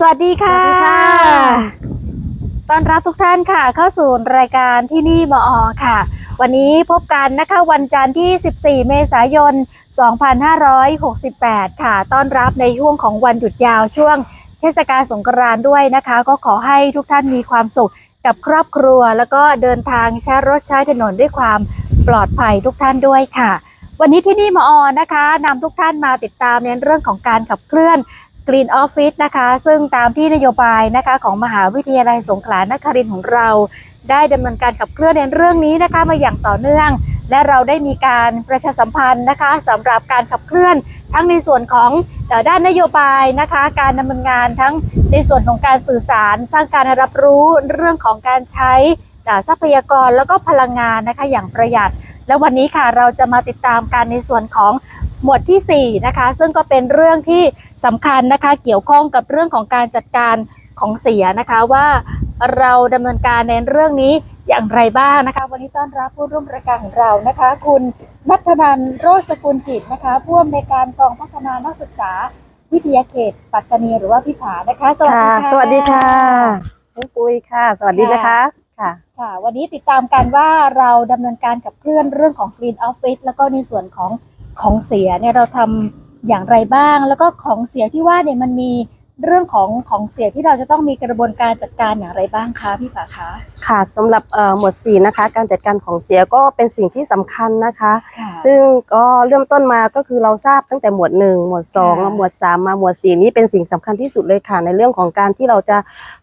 สวัสดีค่ะสวัสดีค่ะ ต้อนรับทุกท่านค่ะ เข้าสู่รายการที่นี่มอค่ะ วันนี้พบกันนะคะวันจันทร์ที่ 14 เมษายน 2568 ค่ะ ต้อนรับในช่วงของวันหยุดยาวช่วงเทศกาลสงกรานต์ด้วยนะคะ ก็ขอให้ทุกท่านมีความสุขกับครอบครัว แล้วก็เดินทางใช้รถใช้ถนนด้วยความปลอดภัยทุกท่านด้วยค่ะ วันนี้ที่นี่มอนะคะนำทุกท่านมาติดตามในเรื่องของการขับเคลื่อน Green Office นะคะ ซึ่งตามที่นโยบายนะคะของมหาวิทยาลัยสงขลานครินทร์ของเรา ได้ดำเนินการขับเคลื่อนในเรื่องนี้นะคะมาอย่างต่อเนื่อง และเราได้มีการประชาสัมพันธ์นะคะสำหรับการขับเคลื่อนทั้งในส่วนของด้านนโยบายนะคะ การดำเนินงานทั้งในส่วนของการสื่อสาร สร้างการรับรู้เรื่องของการใช้ทรัพยากรแล้วก็พลังงานนะคะอย่างประหยัด และวันนี้ค่ะเราจะมาติดตามกันในส่วนของ หมวดที่ 4 นะคะ ซึ่งก็เป็นเรื่องที่สำคัญนะคะเกี่ยวข้องกับเรื่องของการจัดการของเสียนะคะว่าเราดำเนินการในเรื่องนี้อย่างไรบ้างนะคะ วันนี้ต้อนรับผู้ร่วมรายการของเรานะคะ คุณนัทนันท์โรจน์สกุลกิจนะคะผู้อำนวยการกองพัฒนานักศึกษา วิทยาเขต ปัตตานีหรือว่าพี่ผานะคะ สวัสดีค่ะ สวัสดีค่ะน้องปุ้ยค่ะ สวัสดีนะคะค่ะค่ะ วันนี้ติดตามกันว่าเราดำเนินการกับเคลื่อนเรื่องของ Green Office แล้วก็ในส่วนของ ของเสียเนี่ยเราทำอย่างไรบ้าง แล้วก็ของเสียที่ว่าเนี่ยมันมี เรื่องของของเสียที่เราจะต้องมีกระบวนการจัดการอย่างไรบ้างคะพี่ผาคะค่ะสำหรับเอ่อหมวด4นะคะ การจัดการของเสียก็เป็นสิ่งที่สำคัญนะคะค่ะซึ่งก็เริ่มต้นมาก็คือเราทราบตั้งแต่หมวด 1 หมวดค่ะ2หมวด 3 มาหมวด 4 นี้เป็นสิ่งสำคัญที่สุดเลยค่ะ ในเรื่องของการที่เราจะ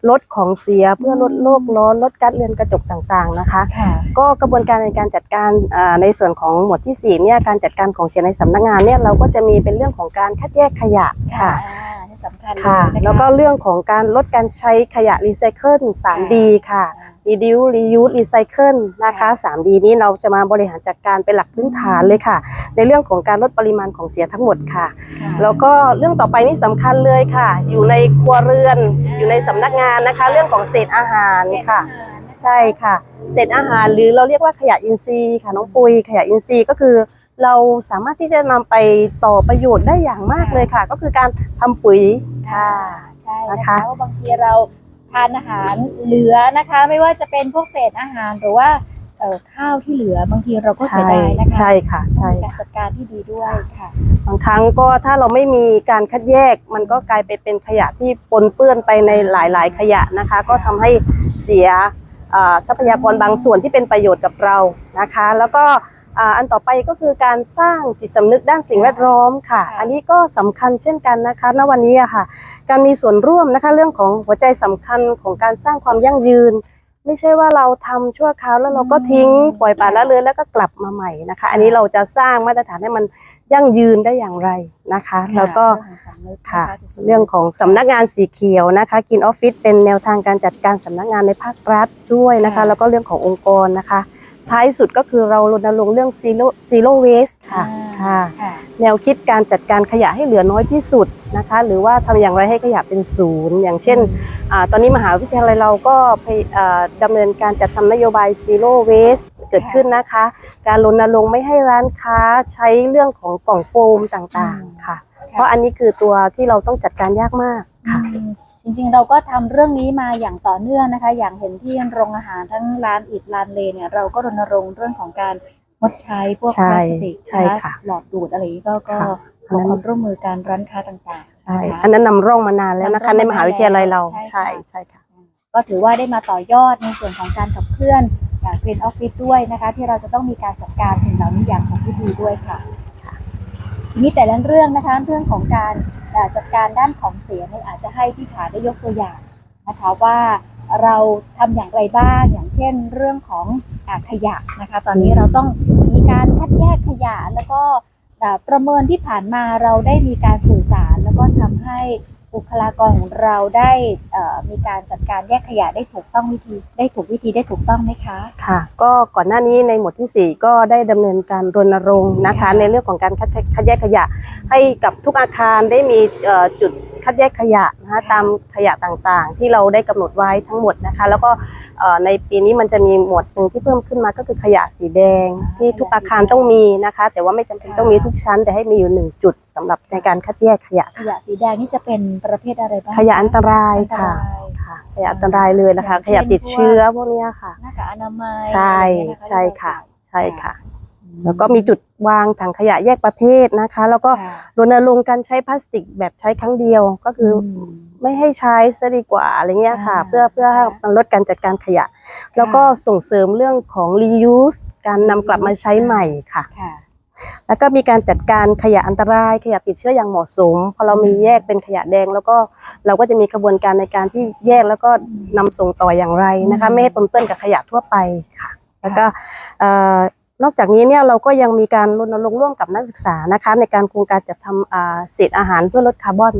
ลดของเสียเพื่อลดโลกร้อนลดก๊าซเรือนกระจกต่างๆนะคะค่ะก็กระบวนการในการจัดการอ่าในส่วนของหมวดที่4เนี่ยการจัดการของเสียในสำนักงานเนี่ยเราก็จะมีเป็นเรื่องของการคัดแยกขยะค่ะค่ะอ่านี่ สำคัญเลยค่ะนะคะแล้วก็เรื่องของการลดการใช้ขยะรีไซเคิล 3D ค่ะ reduce reuse recycle นะคะ 3D นี้เราจะมาบริหารจัดการเป็นหลักพื้นฐานเลยค่ะ ในเรื่องของการลดปริมาณของเสียทั้งหมดค่ะ ค่ะแล้วก็เรื่องต่อไปนี่สำคัญเลยค่ะ อยู่ในครัวเรือน อยู่ในสำนักงานนะคะ เรื่องของเศษอาหารค่ะใช่ค่ะ เศษอาหารหรือเราเรียกว่าขยะอินทรีย์ค่ะน้องปุยขยะอินทรีย์ก็คือ เราสามารถที่จะนำไปต่อประโยชน์ได้อย่างมากเลยค่ะ ก็คือการทำปุ๋ยค่ะใช่นะนะคะคะว่าบางทีเราทานอาหารเหลือนะคะ ไม่ว่าจะเป็นพวกเศษอาหารหรือว่าเอ่อข้าวที่เหลือบางทีเราก็เสียดายนะคะใช่ค่ะต้อใช่งมีการจัดการที่ดีด้วยค่ะบางครั้งก็ถ้าเราไม่มีการคัดแยก มันก็กลายไปเป็นขยะที่ปนเปื้อนไปในหลาย ๆ ขยะนะคะ ก็ทำให้เสียอ่าทรัพยากรบางส่วนที่เป็นประโยชน์กับเรานะคะ แล้วก็ อ่าอันต่อไปก็คือการสร้างจิตสำนึกด้านสิ่งแวดล้อมค่ะค่ะอันนี้ก็สำคัญเช่นกันนะคะณวันนี้อะค่ะ การมีส่วนร่วมนะคะเรื่องของหัวใจสำคัญของการสร้างความยั่งยืน ไม่ใช่ว่าเราทำชั่วคราวแล้วเราก็ทิ้งปล่อยปละละเลยแล้วก็กลับมาใหม่นะคะ อันนี้เราจะสร้างมาตรฐานให้มันยั่งยืนได้อย่างไรนะคะ แล้วก็เรื่องของสำนึกนค่ะจิตสำนึกเรื่องของสำนักงานสีเขียวนะคะกินออฟฟิศเป็นแนวทางการจัดการสำนักงานในภาครัฐด้วยนะคะค่ะแล้วก็เรื่องขององค์กรนะคะ ท้ายสุดก็คือเรารณรงค์เรื่อง zero zero waste ค่ะอ่าค่ะค่ะ แนวคิดการจัดการขยะให้เหลือน้อยที่สุดนะคะ หรือว่าทำอย่างไรให้ขยะเป็นศูนย์ อย่างเช่นอาตอนนี้มหาวิทยาลัยเราก็พยอ่าดำเนินการจัดทำนโยบาย zero waste เกิดขึ้นนะคะ การรณรงค์ไม่ให้ร้านค้าใช้เรื่องของกล่องโฟมต่างๆค่ะ เพราะอันนี้คือตัวที่เราต้องจัดการยากมากค่ะอืม จริงๆ เราก็ทำเรื่องนี้มาอย่างต่อเนื่องนะคะ อย่างเห็นที่โรงอาหารทั้งร้านอิดร้านเลเนี่ยเราก็รณรงค์เรื่องของการงดใช้พวกใช่พลาสติกใช่นค่ะหลอดดูดอะไรอย่างนี้ก็ก็ค่ะขอความร่วมมือการร้านค้าต่างๆใช่นะคะอันนั้นนำร่องมานานแล้วนะคะนำร่ในองมหาวิทยาลัยเรามานานแล้วใช่ใช่ใช่ค่ะ ก็ถือว่าได้มาต่อยอดในส่วนของการขับเคลื่อนจาก Green Office ด้วยนะคะ ที่เราจะต้องมีการจัดการสิ่งเหล่านี้อย่างถูกวิธีด้วยค่ะทีนี้แต่ละเรื่องนะคะเรื่องของการเอ่อ จัดการด้านของเสียเนี่ยอาจจะให้พี่ผาได้ยกตัวอย่างนะคะว่าเราทำอย่างไรบ้างอย่างเช่น เรื่องของอขยะนะคะ ตอนนี้เราต้องมีการคัดแยกขยะแล้วก็ประเมินที่ผ่านมาเราได้มีการสื่อสาร แล้วก็ทำให้ บุคลากรของเราได้มีการจัดการแยกขยะได้ถูกต้องวิธี ได้ถูกวิธีได้ถูกต้องไหมคะ ค่ะ ก็ก่อนหน้านี้ในหมวดที่ 4 ก็ได้ดำเนินการรณรงค์นะคะ ในเรื่องของการคัดแยกขยะ ให้กับทุกอาคารได้มีจุด คัดแยกขยะนะคะตามขยะต่างๆ ที่เราได้กำหนดไว้ทั้งหมดนะคะ แล้วก็เอ่อในปีนี้มันจะมีหมวดหนึ่งที่เพิ่มขึ้นมาก็คือขยะสีแดงที่ทุกอาคารต้องมีนะคะ แต่ว่าไม่จำเป็นต้องมีทุกชั้น แต่ให้มีอยู่หนึ่งจุดสำหรับในการคัดแยกขยะขยะสีแดงนี่จะเป็นประเภทอะไรบ้างขยะอันตรายอันตค่ะรายค่ะขยะอันตรายเลยนะคะอย่างขเช่นยะติดเชื้อพวกเนี้ยค่ะหน้ากากอนามัยใช่อะไรอย่างเงี้ยนใช่ค่ะ ใช่ค่ะอืม แล้วก็มีจุดวางถังขยะแยกประเภทนะคะ แล้วก็ค่ะรณรงค์การใช้พลาสติกแบบใช้ครั้งเดียวก็คืออมไม่ให้ใช้ซะดีกว่าอะไรเงี้ยค่ะอ่าเพื่อเพื่อให้มันลดการจัดการขยะ แล้วก็ส่งเสริมเรื่องของ reuse การนำกลับมาใช้ใหม่ค่ะค่ะ แล้วก็มีการจัดการขยะอันตราย ขยะติดเชื้ออย่างเหมาะสมพอเรามีแยกเป็นขยะแดง แล้วก็เราก็จะมีกระบวนการในการที่แยกแล้วก็นำส่งต่ออย่างไรนะคะอืมไม่ให้ปนเปื้อนกับขยะทั่วไปค่ะ แล้วก็เอ่อ นอกจากนี้เนี่ยเราก็ยังมีการรณรงค์ร่วมกับนักศึกษานะคะ ในการโครงการจัดทำอ่าเศษอาหารเพื่อลดคาร์บอน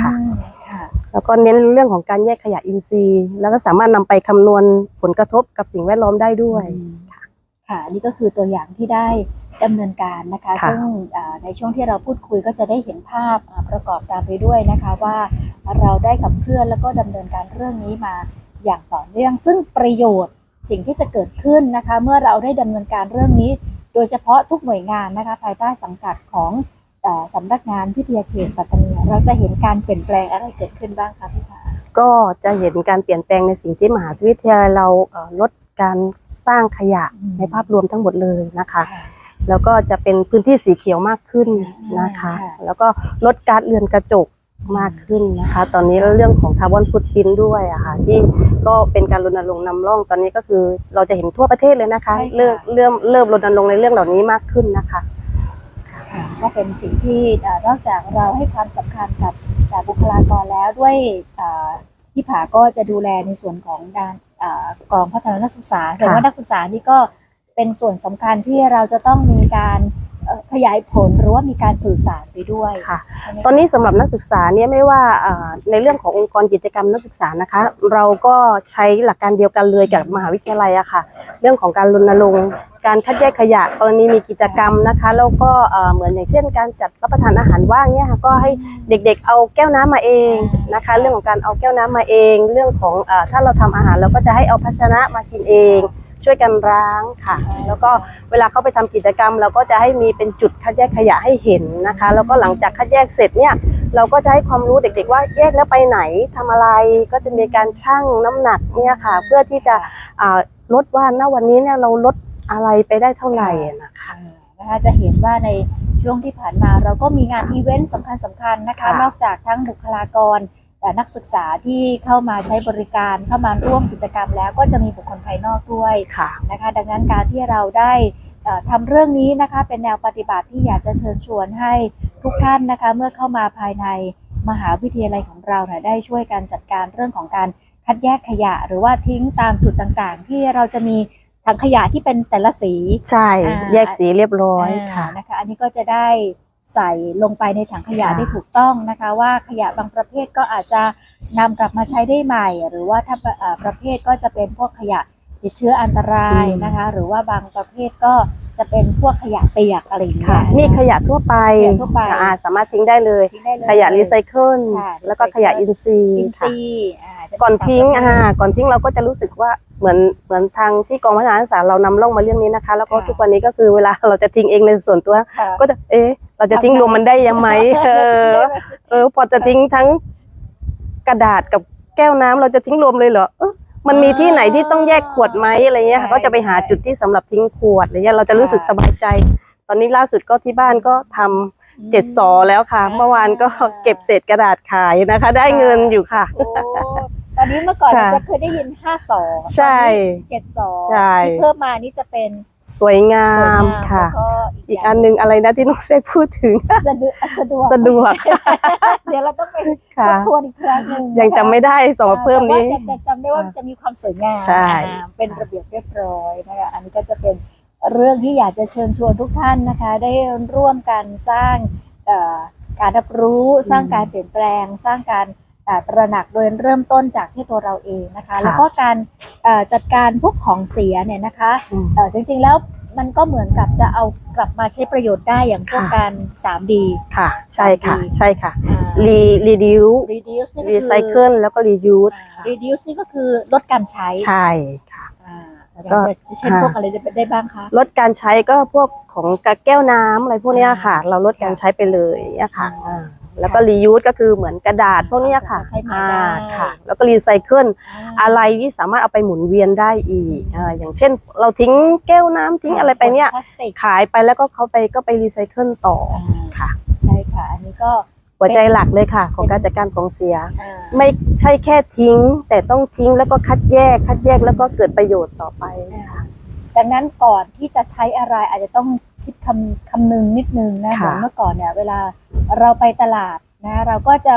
ค่ะอืมค่ะแล้วก็เน้นเรื่องของการแยกขยะอินทรีย์ แล้วก็สามารถนำไปคำนวณผลกระทบกับสิ่งแวดล้อมได้ด้วยอืมค่ะนี่ก็คือตัวอย่างที่ได้ดำเนินการนะคะค่ะซึ่งอ่าในช่วงที่เราพูดคุยก็จะได้เห็นภาพอ่าประกอบตามไปด้วยนะคะว่าเราได้ขับเคลื่อนแล้วก็ดำเนินการเรื่องนี้มาอย่างต่อเนื่อง ซึ่งประโยชน์ สิ่งที่จะเกิดขึ้นนะคะ เมื่อเราได้ดำเนินการเรื่องนี้ โดยเฉพาะทุกหน่วยงานนะคะ ภายใต้สังกัดของเอ่อสำนักงานพิทยาเขตปัตตานีเราจะเห็นการเปลี่ยนแปลงอะไรเกิดขึ้นบ้างคะพี่ผาก็จะเห็นการเปลี่ยนแปลงในสิ่งที่มหาวิทยาลัยเราเอ่อลดการสร้างขยะอืมในภาพรวมทั้งหมดเลยนะคะค่ะแล้วก็จะเป็นพื้นที่สีเขียวมากขึ้นนะคะค่ะแล้วก็ลดการเรือนกระจก มากขึ้นนะคะ ตอนนี้เรื่องของคาร์บอนฟุตพิ้นด้วยอะค่ะที่ก็เป็นการรณรงค์นำร่องตอนนี้ก็คือเราจะเห็นทั่วประเทศเลยนะคะ ใช่ค่ะ เริ่มเริ่มเริ่มรณรงค์ในเรื่องเหล่านี้มากขึ้นนะคะ ค่ะก็เป็นสิ่งที่เอ่อนอกจากเราให้ความสำคัญกับเอ่อบุคลากรแล้วด้วยเอ่อที่ผาก็จะดูแลในส่วนของด้านเอ่อกองพัฒนานักศึกษาแต่ว่านักศึกษานี่ก็เป็นส่วนสำคัญที่เราจะต้องมีการเอ่อ ขยายผลหรือว่ามีการสื่อสารไปด้วยค่ะใช่ไหมคะตอนนี้สำหรับนักศึกษาเนี่ยไม่ว่าอ่าในเรื่องขององค์กรกิจกรรมนักศึกษานะคะ เราก็ใช้หลักการเดียวกันเลยกับมหาวิทยาลัยอะค่ะ เรื่องของการรณรงค์การคัดแยกขยะกรณีมีกิจกรรมนะคะแล้วก็เอ่อเหมือนอย่างเช่น การจัดรับประทานอาหารว่างเนี่ยค่ะก็ให้เด็กๆเอาแก้วน้ำมาเองนะคะ เรื่องของการเอาแก้วน้ำมาเอง เรื่องของเอ่อถ้าเราทำอาหารเราก็จะให้เอาภาชนะมากินเอง ช่วยกันล้างค่ะใช่แล้วก็เวลาเขาไปทำกิจกรรม เราก็จะให้มีเป็นจุดคัดแยกขยะให้เห็นนะคะ แล้วก็หลังจากคัดแยกเสร็จเนี่ยเราก็จะให้ความรู้เด็กๆว่าแยกแล้วไปไหนทำอะไรก็จะมีการชั่งน้ำหนักเนี่ยค่ะ เพื่อที่จะอ่าลดว่าณวันนี้เนี่ยเราลดอะไรไปได้เท่าไหร่นะคะอ่านะคะจะเห็นว่าในช่วงที่ผ่านมาเราก็มีงานอีเวนต์สำคัญสำคัญๆนะคะค่ะนอกจากทั้งบุคลากรแต่ นักศึกษาที่เข้ามาใช้บริการเข้ามาร่วมกิจกรรมแล้วก็จะมีบุคคลภายนอกด้วยค่ะนะคะ ดังนั้นการที่เราได้เอ่อทำเรื่องนี้นะคะเป็นแนวปฏิบัติที่อยากจะเชิญชวนให้ทุกท่านนะคะเมื่อเข้ามาภายในมหาวิทยาลัยของเราเนี่ยได้ช่วยกันจัดการเรื่องของการคัดแยกขยะ หรือว่าทิ้งตามจุดต่างๆ ที่เราจะมีถังขยะที่เป็นแต่ละสี ใช่อ่าแยกสีเรียบร้อยค่ะอ่านะคะ อันนี้ก็จะได้ ใส่ลงไปในถังขยะค่ะได้ถูกต้องนะคะ ว่าขยะบางประเภทก็อาจจะนำกลับมาใช้ได้ใหม่ หรือว่าถ้าเอ่อประเภทก็จะเป็นพวกขยะติดเชื้ออันตรายนะคะ หรือว่าบางประเภทก็จะเป็นพวกขยะเปียกอะไรอย่างเงี้ค่ะยมีขยะทั่วไปขยะทั่วไปอ่าสามารถทิ้งได้เลยทิ้งได้เลย ขยะรีไซเคิลค่ะแล้วก็ขยะอินทรีย์อินค่ะซีย์อ่าจะเป็ ก่อนทิ้งสามประอ่าเภทก่อนทิ้งเราก็จะรู้สึกว่าเหมือนเหมือนทางที่กองพัฒนาศึกษาเรานำร่องมาเรื่องนี้นะคะ แล้วก็ค่ะทุกวันนี้ก็คือเวลาเราจะทิ้งเองในส่วนตัวค่ะก็จะเอ๊ะเราจะทิ้งรวมมันได้ยังไหมเออเออพอจะทิ้งทั้งกระดาษกับแก้วน้ำเราจะทิ้งรวมเลยเหรอเอ๊ะมันมีที่ไหนที่ต้องแยกขวดไหมอะไรเงี้ยค่ะใช่ก็จะไปหาใช่จุดที่สำหรับทิ้งขวดอะไรเงี้ยเราจะรู้สึกค่ะสบายใจ ตอนนี้ล่าสุดก็ที่บ้านก็ทำเจ็ดสอแล้วค่ะอ่าเมื่อวานก็เก็บเศษกระดาษขายนะคะ ได้เงินอยู่ค่ะโอ้ตอนนี้เมื่อก่อนค่ะเราจะเคยได้ยินห้าสองใช่เจ็ดสองใช่ ที่เพิ่มมานี่จะเป็นสวยงาสวยมงามค่ะ แล้วก็อีกอันหนึงอะไรนะที่น้องเซกพูดถึง สะดวกสะดวกสะดวก เดี๋ยวเราต้องไปทค่ะ บทวนอีกครั้งหนึ่งยังจำนะคะไม่ได้สองเพิ่มนี้ แต่ว่าจะจำได้ว่ามันจะมีความสวยงามใช่ อ่าเป็นระเบียบเรียบร้อยนะคะอันนี้ก็จะเป็นเรื่องที่อยากจะเชิญชวนทุกท่านนะคะ ได้ร่วมกันสร้างเอ่อการรับรู้สร้างการเปลี่ยนแปลง สร้างการอ่า ตระหนักโดยเริ่มต้นจากที่ตัวเราเองนะคะ แล้วก็การเอ่อจัดการพวกของเสียเนี่ยนะคะอืมเอ่อจริงๆแล้วมันก็เหมือนกับจะเอากลับมาใช้ประโยชน์ได้อย่างพวกค่ะการ 3D ค่ะ ใช่ค่ะดีใช่ค่ะอ่ารีรีดิว reduce นี่ก็รีคือไซเคิลแล้วก็รียูสอ่า reduce นี่ก็คือลดการใช้ ใช่ค่ะอ่าก็จะจะเช่นค่ะพวกอะไรได้ได้บ้างคะ ลดการใช้ก็พวกของกระแก้วน้ำอะไรพวกเนี้ยค่ะอ่าเราลดการใช้ไปเลยเนี่ยค่ะอ่าอ่า แล้วก็รียูสก็คือเหมือนกระดาษพวกเนี้ยค่ะใช้ใหม่อ่าได้ค่ะ แล้วก็รีไซเคิลอะไรที่สามารถเอาไปหมุนเวียนได้อีกอ่าอย่างเช่น เราทิ้งแก้วน้ำทิ้งอะไรไปเนี่ยพลาสติกขายไปแล้วก็เขาไปก็ไปรีไซเคิลต่ออ่าค่ะ ใช่ค่ะ อันนี้ก็หัวใจหลักเลยค่ะ ของการจัดการของเสียอ่าไม่ใช่แค่ทิ้ง แต่ต้องทิ้งแล้วก็คัดแยกคัดแยกแล้วก็เกิดประโยชน์ต่อไปค่ะดังนั้นก่อนที่จะใช้อะไรอาจจะต้อง คิดคำคำนึงนิดนึงนะเหค่ะมือนเมื่อก่อนเนี่ย เวลาเราไปตลาดนะ เราก็จะ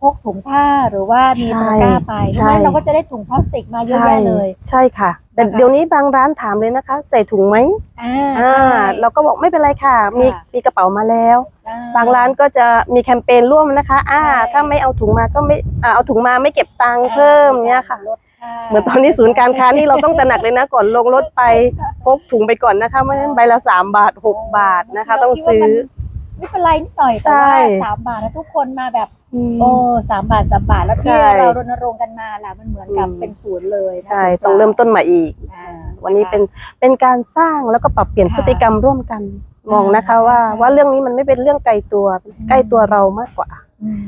พกถุงผ้าหรือว่ามีตะกร้าไปใช่ดังนั้นเราก็จะได้ถุงพลาสติกมาเยอะแยะเลย ใช่ค่ะ แต่นะคะเดี๋ยวนี้บางร้านถามเลยนะคะ ใส่ถุงไหมอ่าอ่าใช่เราก็บอกไม่เป็นไรค่ะ มีค่ะมีกระเป๋ามาแล้วอ่บางร้านก็จะมีแคมเปญร่วมนะคะ อ่าใช่ถ้าไม่เอาถุงมาก็ไม่อ่าเอาถุงมาไม่เก็บตังค์เพิ่มเนี้ยค่ะลดค่า เหมือนตอนนี้ศูนย์การค้านี่เราต้องตระหนักเลยนะ ก่อนลงรถไปพกถุงไปก่อนนะคะไม่งั้นใบละสามบาทหกบาทนะคะ ต้องซื้อไม่เป็นไรนิดหน่อยแต่ว่าใช่สามบาทนะทุกคนมาแบบอืมโอ้สามบาทสามบาทแล้วที่ใช่เรารณรงค์กันมาแหละมันเหมือนกับอืมเป็นศูนย์เลยนะใช่ศูนย์ต้องเริ่มต้นใหม่อีกอ่าวันนี้เป็นเป็นการสร้างแล้วก็ปรับเปลี่ยนค่ะพฤติกรรมร่วมกันมองนะคะใช่ว่าใช่ว่าเรื่องนี้มันไม่เป็นเรื่องไกลตัวอืมใกล้ตัวเรามากกว่าอืม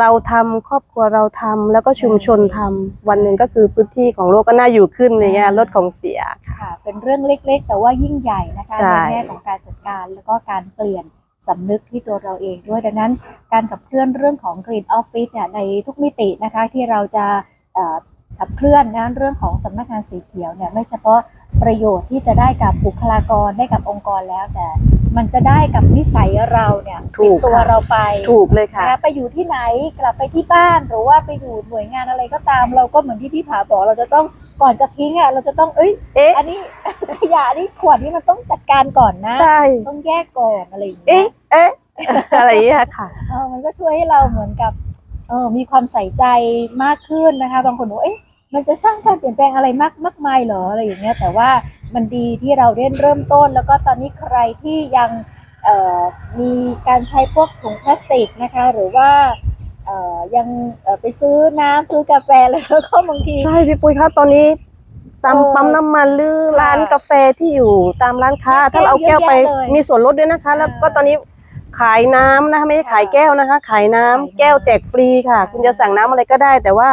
เราทำครอบครัวเราทำแล้วก็ชุมชนทำใช่วันหนึ่งก็คือพื้นที่ของโลกก็น่าอยู่ขึ้นในแง่อ่าลดของเสียค่ะ เป็นเรื่องเล็กๆ แต่ว่ายิ่งใหญ่นะคะใช่ในแง่ของการจัดการแล้วก็การเปลี่ยนสำนึกที่ตัวเราเองด้วยดังนั้น การขับเคลื่อนเรื่องของ Green Office เนี่ยในทุกมิตินะคะที่เราจะเอ่อขับเคลื่อนนะเรื่องของสำนักงานสีเขียวเนี่ยไม่เฉพาะประโยชน์ที่จะได้กับบุคลากรได้กับองค์กรแล้วแต่ มันจะได้กับนิสัยเราเนี่ยถูกติดตัวค่ะ เราไปถูกเลยค่ะนะคะไปอยู่ที่ไหนกลับไปที่บ้านหรือว่าไปอยู่หน่วยงานอะไรก็ตาม เราก็เหมือนที่พี่ผาบอกเราจะต้องก่อนจะทิ้งอะเราจะต้องเอ้ย เอ๊ะ อันนี้ ขยะนี่ขวดนี่มันต้องจัดการก่อนนะ ใช่ ต้องแยกก่อนอะไรอย่างเงี้เอ๊ะ ยเอ๊ะ อะไรอย่างเงี้ยค่ะ เออมันก็ช่วยให้เราเหมือนกับเออมีความใส่ใจมากขึ้นนะคะ บางคนบอกเอ๊ะมันจะสร้างการเปลี่ยนแปลงอะไรมากมากมายเหรออะไรอย่างเงี้ยแต่ว่า มันดีที่เราเริ่มเริ่มต้น แล้วก็ตอนนี้ใครที่ยังเอ่อมีการใช้พวกถุงพลาสติกนะคะ หรือว่าเอ่อยังเอ่อไปซื้อน้ำซื้อกาแฟแล้วก็บางที ใช่พี่ปุ้ยคะตอนนี้ตามเออปั๊มน้ำมันหรือค่ะร้านกาแฟที่อยู่ตามร้านค้าแก้วถ้าเราเอาแก้วไปเยอะแยะเลยมีส่วนลดด้วยนะคะ แล้วก็อ่าตอนนี้ขายน้ำนะคะไม่ใช่ขายค่ะแก้วนะคะ ขายน้ำขายน้ำแก้วแจกฟรีค่ะอ่าคุณจะสั่งน้ำอะไรก็ได้แต่ว่า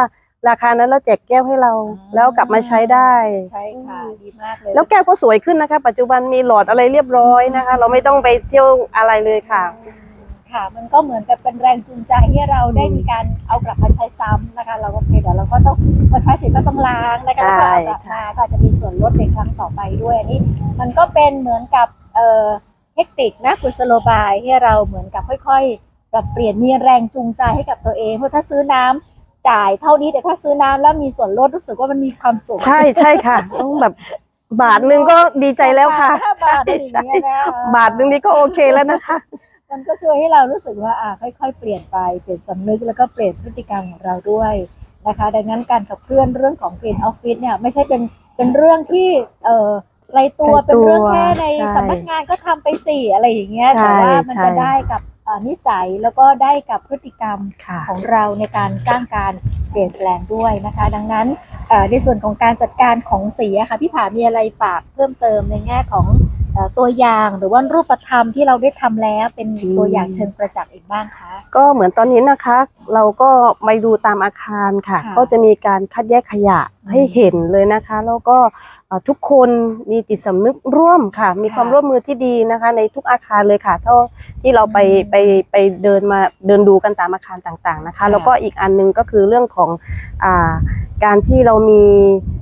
ราคานั้นเราแจกแก้วให้เราอ่าแล้วกลับมาใช้ได้ ใช่ค่ะดีมากเลยแล้วแก้วก็สวยขึ้นนะคะ ปัจจุบันมีหลอดอะไรเรียบร้อยนะคะ เราไม่ต้องไปเที่ยวอะไรเลยค่ะ ค่ะ มันก็เหมือนกับเป็นแรงจูงใจให้เราได้มีการเอากลับมาใช้ซ้ำนะคะ เราก็โอเคเดี๋ยวเราก็ต้องพอใช้เสร็จก็ต้องล้างนะคะแล้วก็เอากลับมาก็อาจจะมีส่วนลดในครั้งต่อไปด้วยอันนี้ มันก็เป็นเหมือนกับเอ่อเทคนิคนะกุศโลบายให้เราเหมือนกับค่อย ๆ ปรับเปลี่ยนมีแรงจูงใจให้กับตัวเองเพราะถ้าซื้อน้ำ จ่ายเท่านี้แต่ถ้าซื้อน้ำแล้วมีส่วนลดรู้สึกว่ามันมีความสุขใช่ใช่ค่ะ ต้องแบบบาทหนึ่งก็ดีใจแล้วค่ะห้าใช่บาทอะไรอย่างใช่เงี้ยนะบาทหนึ่งนี้ก็โอเคแล้วนะคะ มันก็ช่วยให้เรารู้สึกว่าอ่าค่อย ๆ เปลี่ยนไปเปลี่ยนสำนึกแล้วก็เปลี่ยนพฤติกรรมของเราด้วยนะคะ ดังนั้นการขับเคลื่อนเรื่องของ Green Office เนี่ยไม่ใช่เป็นเป็นเรื่องที่เอ่อไกลตัวไกลตัวเป็นเรื่องแค่ในใช่สำนักงานก็ทำไปสี่อะไรอย่างเงี้ยใช่แต่ว่ามันใช่ จะได้กับอ่า นิสัยแล้วก็ได้กับพฤติกรรมค่ะของเราในการสร้างการเปลี่ยนแปลงด้วยนะคะ ดังนั้นเอ่อในส่วนของการจัดการของสีอะค่ะพี่ผามีอะไรฝากเพิ่มเติมในแง่ของเอ่อ ตัวอย่างหรือว่ารูปธรรมที่เราได้ทำแล้วเป็นอืมตัวอย่างเชิงประจักษ์อีกบ้างคะ ก็เหมือนตอนนี้นะคะ เราก็ไปดูตามอาคารค่ะค่ะก็จะมีการคัดแยกขยะอืมให้เห็นเลยนะคะ แล้วก็เอ่อทุกคนมีจิตสำนึกร่วมค่ะ มีค่ะความร่วมมือที่ดีนะคะ ในทุกอาคารเลยค่ะเท่าที่เราไปอืมไปไปเดินมาเดินดูกันตามอาคารต่างๆนะคะค่ะแล้วก็อีกอันหนึงก็คือเรื่องของอาการที่เรามีเอ่อ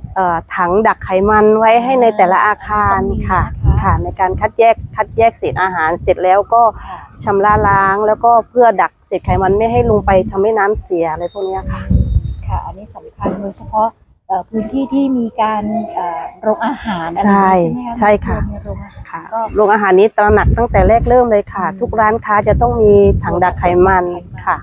ถังดักไขมันไว้ให้ในแต่ละอาคารค่ะต้องมีนะคะค่ะในการคัดแยกคัดแยกเศษอาหารเสร็จแล้วก็ค่ะชำระล้างแล้วก็เพื่อดักเศษไขมันไม่ให้ลงไปทำให้น้ำเสียอะไรพวกเนี้ยค่ะค่ะ อันนี้สำคัญโดยเฉพาะเอ่อพื้นที่ที่มีการเอ่อโรงอาหารอะไรอย่างนี้ใช่ไหมคะใช่ค่ะมีโรงอาหารค่ะก็โรงอาหารนี้ตระหนักตั้งแต่แรกเริ่มเลยค่ะอืมทุกร้านค้าจะต้องมีถังดักไขมันค่ะค่ะ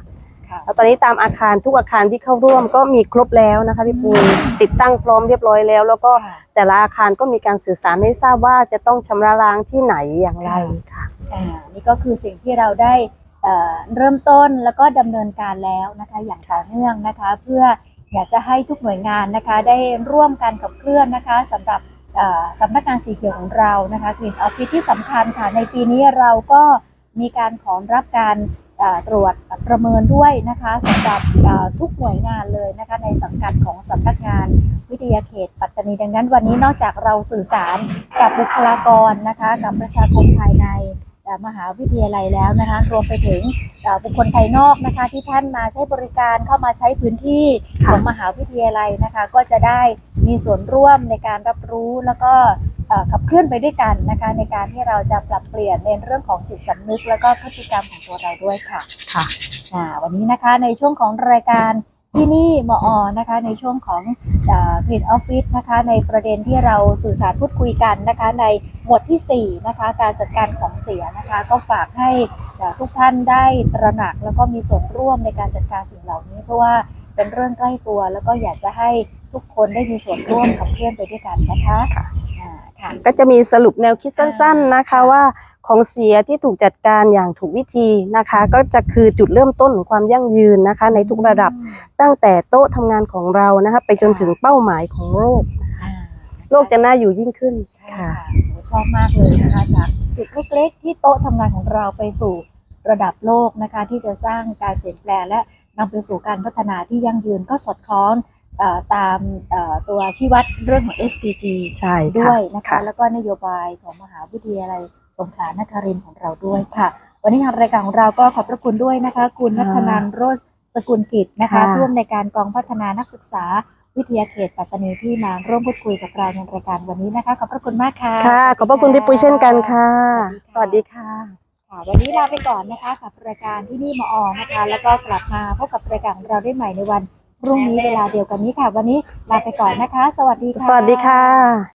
แล้วตอนนี้ตามอาคารทุกอาคารที่เข้าร่วมก็มีครบแล้วนะคะพี่ปุ้ยติดตั้งพร้อมเรียบร้อยแล้ว แล้วก็ค่ะแต่ละอาคารก็มีการสื่อสารให้ทราบว่าจะต้องชำระล้างที่ไหนอย่างไรค่ะอ่านี่ก็คือสิ่งที่เราได้เอ่อเริ่มต้นแล้วก็ดำเนินการแล้วนะคะอย่างต่อเนื่องนะคะ เพื่ออยากจะให้ทุกหน่วยงานนะคะ ได้ร่วมกันขับเคลื่อนนะคะสำหรับเอ่อสำนักงานสีเขียวของเรานะคะกรีนออฟฟิศที่สำคัญค่ะในปีนี้เราก็มีการขอรับการเอ่อ ตรวจประเมินด้วยนะคะสำหรับเอ่อทุกหน่วยงานเลยนะคะในสังกัดของสำนักงานวิทยาเขตปัตตานีดังนั้น วันนี้นอกจากเราสื่อสารกับบุคลากรนะคะกับประชาชนภายในเอ่อมหาวิทยาลัยแล้วนะคะรวมไปถึงเอ่อบุคคลภายนอกนะคะที่ท่านมาใช้บริการเข้ามาใช้พื้นที่ขค่ะองมหาวิทยาลัยนะคะ ก็จะได้มีส่วนร่วมในการรับรู้แล้วก็เอ่อ ขับเคลื่อนไปด้วยกันนะคะในการที่เราจะปรับเปลี่ยนในเรื่องของจิตสำนึก แล้วก็พฤติกรรมของตัวเราด้วยค่ะค่ะอ่าวันนี้นะคะในช่วงของรายการที่นี่มอนะคะในช่วงของกรีนออฟฟิศนะคะในประเด็นที่เราสื่อสารพูดคุยกันนะคะในหมวดทีสี่4 นะคะการจัดการของเสียนะคะก็ฝากให้เอ่อทุกท่านได้ตระหนักแล้วก็มีส่วนร่วมในการจัดการสิ่งเหล่านี้ เพราะว่าเป็นเรื่องใกล้ตัวแล้วก็อยากจะให้ทุกคนได้มีส่วนร่วมขับเคลื่อนไปด้วยกันนะคะค่ะอ่าค่ะ ก็จะมีสรุปแนวคิดสั้น ๆนะคะค่ะว่าของเสียที่ถูกจัดการอย่างถูกวิธีนะคะ ก็จะคือจุดเริ่มต้นของความยั่งยืนนะคะ ในทุกระดับตั้งแต่โต๊ะทำงานของเรานะคะไปจนถึงเป้าหมายของโลกอ่าโลกจะน่าอยู่ยิ่งขึ้นใช่ค่ะโหชอบมากเลยนะคะจากจุดเล็กๆ ที่โต๊ะทำงานของเราไปสู่ระดับโลกนะคะ ที่จะสร้างการเปลี่ยนแปลงและนำไปสู่การพัฒนาที่ยั่งยืนก็สอดคล้องเอ่อ ตามเอ่อตัวชี้วัดเรื่องของ SDG ใช่ค่ะด้วยนะคะค่ะแล้วก็นโยบายของมหาวิทยาลัยสงขลานครินทร์ของเราด้วยค่ะ วันนี้ทางรายการของเราก็ขอบพระคุณด้วยนะคะ คุณนัทนันท์โรจน์สกุลกิจนะคะค่ะร่วมในการกองพัฒนานักศึกษาวิทยาเขตปัตตานีที่มาร่วมพูดคุยกับเราในรายการวันนี้นะคะขอบพระคุณมากค่ะค่ะสวัสดีขอบพระคุณพี่ปุ้ยเช่นกันค่ะ สวัสดีค่ะค่ะวันนี้ลาไปก่อนนะคะกับรายการที่นี่มออนะคะ แล้วก็กลับมาพบกับรายการของเราได้ใหม่ในวัน พรุ่งนี้เวลาเดียวกันนี้ค่ะ วันนี้ลาไปก่อนนะคะ สวัสดีค่ะ สวัสดีค่ะ